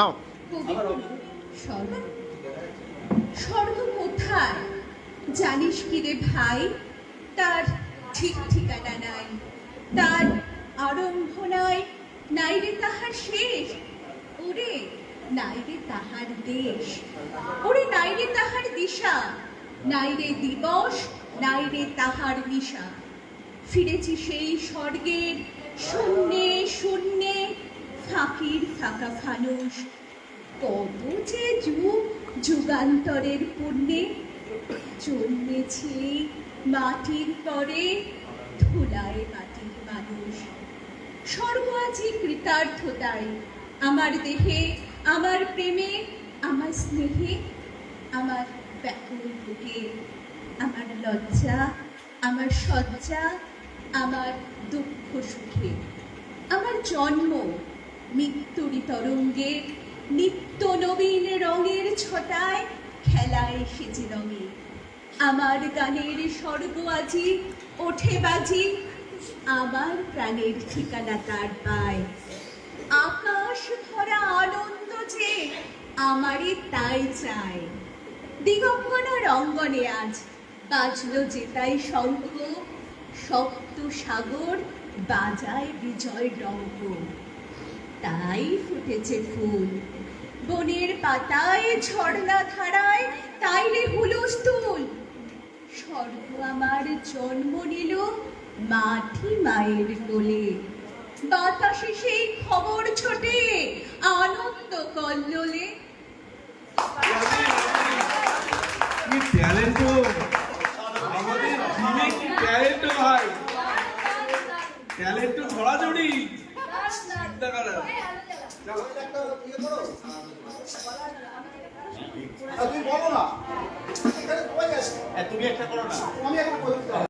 নাও। স্বর্গ কোথায় জানিস কি রে ভাই? তার ঠিক ঠিকানা নাই। তার আরম্ভ নাই। নাই রে তাহার শেষ। ওরে, নাই রে তাহার দেশ। ওরে, নাই রে তাহার দিশা। নাই রে দিবস, নাই রে তাহার নিশা। ফিরেছি সেই স্বর্গের শূন্যে শূন্যে ফাঁকির ফাঁকা ফানুষ। কত যে যুগ, যুগান্তরের পুণ্যে জন্মেছি মাটির পরে ধুলায় মাটির মানুষ। স্বর্গ আজি কৃতার্থতায় আমার দেহে, আমার প্রেমে, আমার স্নেহে, আমার ব্যাকুল বুকে। আমার লজ্জা, আমার সজ্জা আমার দুঃখ সুখে। আমার জন্ম মৃত্যুরি তরঙ্গে, নিত্য নবীন রঙের ছটায় খেলায় সেজে রঙে। আমার গানের স্বর্গ আজি, ওঠে বাজি, আমার প্রাণের ঠিকানা তার পায়। আকাশ ভরা আনন্দ যে আমারই তাই চায়। দিগঙ্গনার অঙ্গনে আজ বাজলো যেতাই শঙ্খ সপ্ত সাগর বাজায় বিজয় ডঙ্ক তাই ফুটেছে ফুল। বনের পাতায় ঝর্ণা ধারায় তাই রে হুলস্থুল স্বর্গ আমার জন্ম নিল মাটি মায়ের কোলে। বাতাসে সেই খবর ছোটে আনন্দ কল্লোলে। ট্যালেন্ট ভাই ট্যালেন্ট চিন্তা করা তুমি একটা করো না। আমি একটা